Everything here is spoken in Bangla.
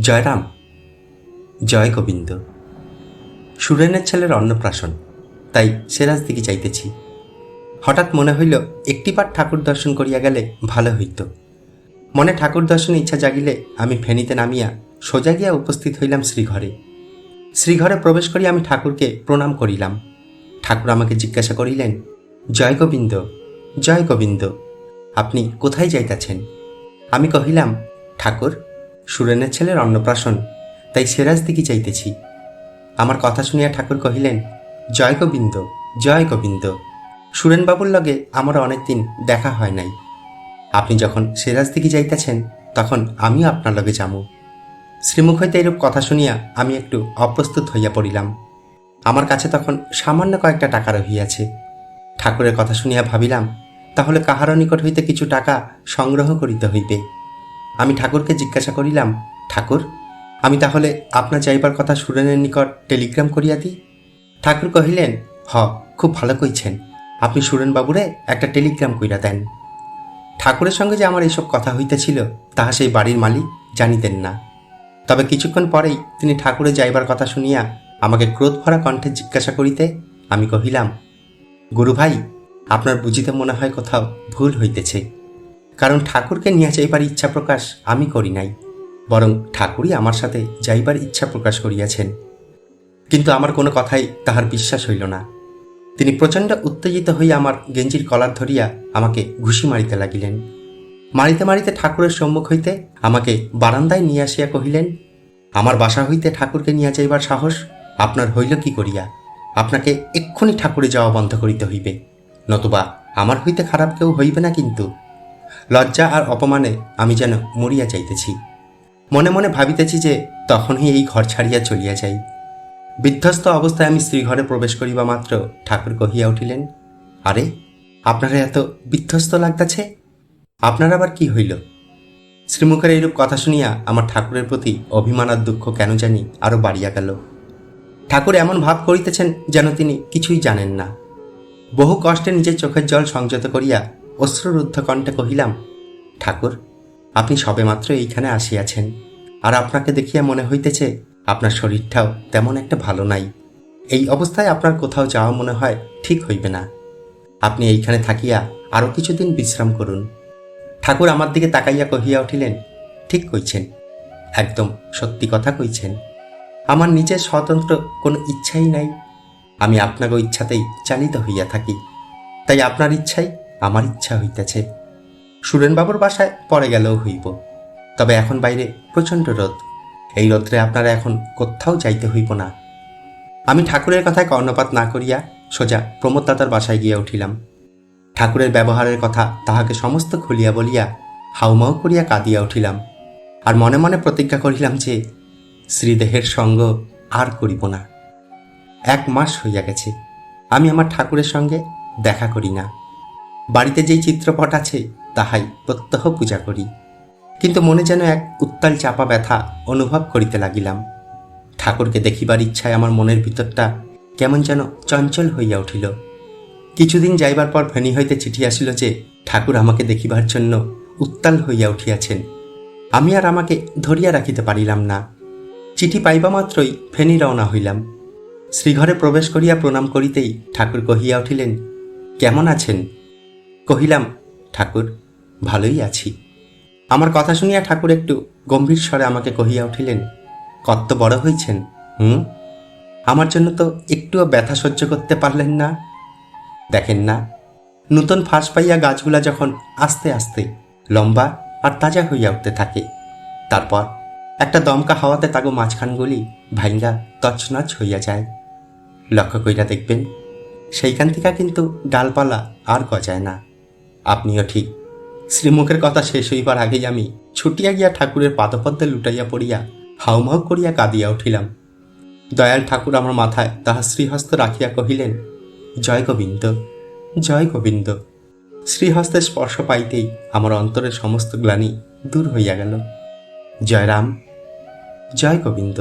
জয়রাম জয় গোবিন্দ। সুরেনের ছেলের অন্নপ্রাশন, তাই সেরাজ দিকে যাইতেছি। হঠাৎ মনে হইল, একটি একটিবার ঠাকুর দর্শন করিয়া গেলে ভালো হইত। মনে ঠাকুর দর্শনে ইচ্ছা জাগিলে আমি ফেনীতে নামিয়া সোজা গিয়া উপস্থিত হইলাম শ্রীঘরে। শ্রীঘরে প্রবেশ করিয়া আমি ঠাকুরকে প্রণাম করিলাম। ঠাকুর আমাকে জিজ্ঞাসা করিলেন, জয় গোবিন্দ জয় গোবিন্দ, আপনি কোথায় যাইতেছেন? আমি কহিলাম, ঠাকুর সুরেনের ছেলের অন্নপ্রাশন, তাই সেরাজ দিকে যাইতেছি আমার কথা শুনিয়া ঠাকুর কহিলেন, জয় গোবিন্দ জয় গোবিন্দ। সুরেনবাবুর লগে আমার অনেকদিন দেখা হয় নাই। আপনি যখন সিরাজ দিকে যাইতেছেন, তখন আমিও আপনার লগে যামু। শ্রীমুখ হইতে এরূপ কথা শুনিয়া আমি একটু অপ্রস্তুত হইয়া পড়িলাম। আমার কাছে তখন সামান্য কয়েকটা টাকা রহিয়াছে। ঠাকুরের কথা শুনিয়া ভাবিলাম, তাহলে কাহারও নিকট হইতে কিছু টাকা সংগ্রহ করিতে হইবে। আমি ঠাকুরকে জিজ্ঞাসা করিলাম, ঠাকুর, আমি তাহলে আপনার যাইবার কথা সুরেনের নিকট টেলিগ্রাম করিয়া দিই? ঠাকুর কহিলেন, হ, খুব ভালো কইছেন। আপনি সুরেনবাবুরে একটা টেলিগ্রাম কইরা দেন। ঠাকুরের সঙ্গে যে আমার এইসব কথা হইতেছিল, তাহা সেই বাড়ির মালিক জানিতেন না। তবে কিছুক্ষণ পরেই তিনি ঠাকুরে যাইবার কথা শুনিয়া আমাকে ক্রোধ ভরা কণ্ঠে জিজ্ঞাসা করিতে আমি কহিলাম গুরু ভাই আপনার বুঝিতে মনে হয় কোথাও ভুল হইতেছে। কারণ ঠাকুরকে নিয়ে যাইবার ইচ্ছা প্রকাশ আমি করি নাই, বরং ঠাকুরই আমার সাথে যাইবার ইচ্ছা প্রকাশ করিয়াছেন। কিন্তু আমার কোনো কথাই তাহার বিশ্বাস হইল না। তিনি প্রচণ্ড উত্তেজিত হইয়া আমার গেঞ্জির কলার ধরিয়া আমাকে ঘুষি মারিতে লাগিলেন। মারিতে মারিতে ঠাকুরের সম্মুখ হইতে আমাকে বারান্দায় নিয়ে আসিয়া কহিলেন, আমার বাসা হইতে ঠাকুরকে নিয়ে যাইবার সাহস আপনার হইল কি করিয়া? আপনাকে এক্ষুনি ঠাকুরে যাওয়া বন্ধ করিতে হইবে। নতুবা আমার হইতে খারাপ কেউ হইবে না কিন্তু। লজ্জা আর অপমানে আমি যেন মরিয়া যাইতেছি। মনে মনে ভাবিতেছি যে তখনই এই ঘর ছাড়িয়া চলিয়া যাই। বিধ্বস্ত অবস্থায় আমি স্ত্রীঘরে প্রবেশ করিবা মাত্র ঠাকুর কহিয়া উঠিলেন, আরে, আপনারা এত বিধ্বস্ত লাগতেছে? আপনার আবার কি হইল? শ্রীমুখের এইরূপ কথা শুনিয়া আমার ঠাকুরের প্রতি অভিমান আর দুঃখ কেন জানি আরও বাড়িয়া গেল। ঠাকুর এমন ভাব করিতেছেন যেন তিনি কিছুই জানেন না। বহু কষ্টে নিজের চোখের জল সংযত করিয়া অশ্রুরুদ্ধ কণ্ঠে কহিলাম, ঠাকুর, আপনি সবেমাত্র এইখানে আসিয়াছেন, আর আপনাকে দেখিয়া মনে হইতেছে আপনার শরীরটাও তেমন একটা ভালো নাই। এই অবস্থায় আপনার কোথাও যাওয়া মনে হয় ঠিক হইবে না। আপনি এইখানে থাকিয়া আরও কিছুদিন বিশ্রাম করুন। ঠাকুর আমার দিকে তাকাইয়া কহিয়া উঠিলেন, ঠিক কইছেন, একদম সত্যি কথা কইছেন। আমার নিজের স্বতন্ত্র কোনো ইচ্ছাই নাই। আমি আপনাকে ইচ্ছাতেই চালিত হইয়া থাকি। তাই আপনার ইচ্ছাই আমার ইচ্ছা হইতেছে। সুরেনবাবুর বাসায় পরে গেলেও হইব। তবে এখন বাইরে প্রচণ্ড রোদ। এই রোদ্রে আপনারা এখন কোথাও যাইতে হইব না। আমি ঠাকুরের কথায় কর্ণপাত না করিয়া সোজা প্রমোদ দাদার বাসায় গিয়া উঠিলাম। ঠাকুরের ব্যবহারের কথা তাহাকে সমস্ত খুলিয়া বলিয়া হাউমাউ করিয়া কাঁদিয়া উঠিলাম। আর মনে মনে প্রতিজ্ঞা করিলাম যে শ্রীদেহের সঙ্গ আর করিব না। এক মাস হইয়া গেছে। আমি আমার ঠাকুরের সঙ্গে দেখা করি না। বাড়িতে যেই চিত্রপট আছে, তাহাই প্রত্যহ পূজা করি। কিন্তু মনে যেন এক উত্তাল চাপা ব্যথা অনুভব করিতে লাগিলাম। ঠাকুরকে দেখিবার ইচ্ছায় আমার মনের ভিতরটা কেমন যেন চঞ্চল হইয়া উঠিল। কিছুদিন যাইবার পর ফেনী হইতে চিঠি আসিল যে, ঠাকুর আমাকে দেখিবার জন্য উত্তাল হইয়া উঠিয়াছেন। আমি আর আমাকে ধরিয়া রাখিতে পারিলাম না। চিঠি পাইবা মাত্রই ফেনী রওনা হইলাম। শ্রীঘরে প্রবেশ করিয়া প্রণাম করিতেই ঠাকুর কহিয়া উঠিলেন, কেমন আছেন? কহিলাম, ঠাকুর, ভালোই আছি। আমার কথা শুনিয়া ঠাকুর একটু গম্ভীর স্বরে আমাকে কহিয়া উঠিলেন, কত বড় হয়েছেন হুম? আমার জন্য তো একটুও ব্যথা সহ্য করতে পারলেন না। দেখেন না, নূতন ফাঁস পাইয়া গাছগুলা যখন আস্তে আস্তে লম্বা আর তাজা হইয়া উঠতে থাকে, তারপর একটা দমকা হাওয়াতে তাগো মাঝখানগুলি ভাইঙ্গা তছনছ হইয়া যায়। লক্ষ্য কইরা দেখবেন, সেইখান থেকে কিন্তু ডালপালা আর গজায় না। আপনিও ঠিক। শ্রীমুখের কথা শেষ হইবার আগেই আমি ছুটিয়া গিয়া ঠাকুরের পাদপদ্মে লুটাইয়া পড়িয়া হাউমাউ করিয়া কাঁদিয়া উঠিলাম। দয়াল ঠাকুর আমার মাথায় তাহার শ্রীহস্ত রাখিয়া কহিলেন, জয় গোবিন্দ জয় গোবিন্দ। শ্রীহস্তের স্পর্শ পাইতেই আমার অন্তরের সমস্ত গ্লানি দূর হইয়া গেল। জয় রাম জয় গোবিন্দ।